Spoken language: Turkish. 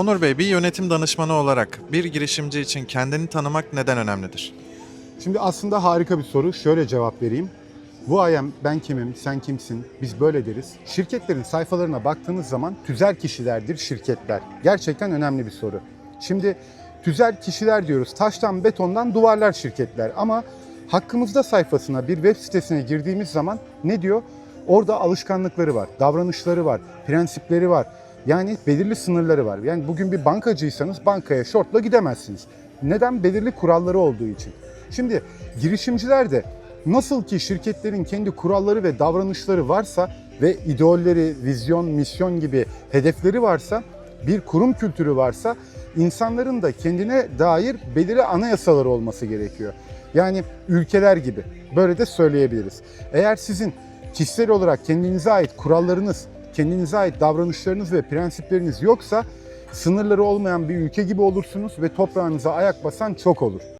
Onur Bey, bir yönetim danışmanı olarak bir girişimci için kendini tanımak neden önemlidir? Şimdi aslında harika bir soru. Şöyle cevap vereyim. Bu ayem ben kimim, sen kimsin, biz böyle deriz. Şirketlerin sayfalarına baktığınız zaman tüzel kişilerdir şirketler. Gerçekten önemli bir soru. Şimdi tüzel kişiler diyoruz. Taştan, betondan duvarlar şirketler. Ama hakkımızda sayfasına bir web sitesine girdiğimiz zaman ne diyor? Orada alışkanlıkları var, davranışları var, prensipleri var. Yani belirli sınırları var. Yani bugün bir bankacıysanız bankaya şortla gidemezsiniz. Neden? Belirli kuralları olduğu için. Şimdi girişimciler de nasıl ki şirketlerin kendi kuralları ve davranışları varsa ve idolleri, vizyon, misyon gibi hedefleri varsa, bir kurum kültürü varsa insanların da kendine dair belirli anayasaları olması gerekiyor. Yani ülkeler gibi. Böyle de söyleyebiliriz. Eğer sizin kişisel olarak kendinize ait kurallarınız, kendinize ait davranışlarınız ve prensipleriniz yoksa sınırları olmayan bir ülke gibi olursunuz ve toprağınıza ayak basan çok olur.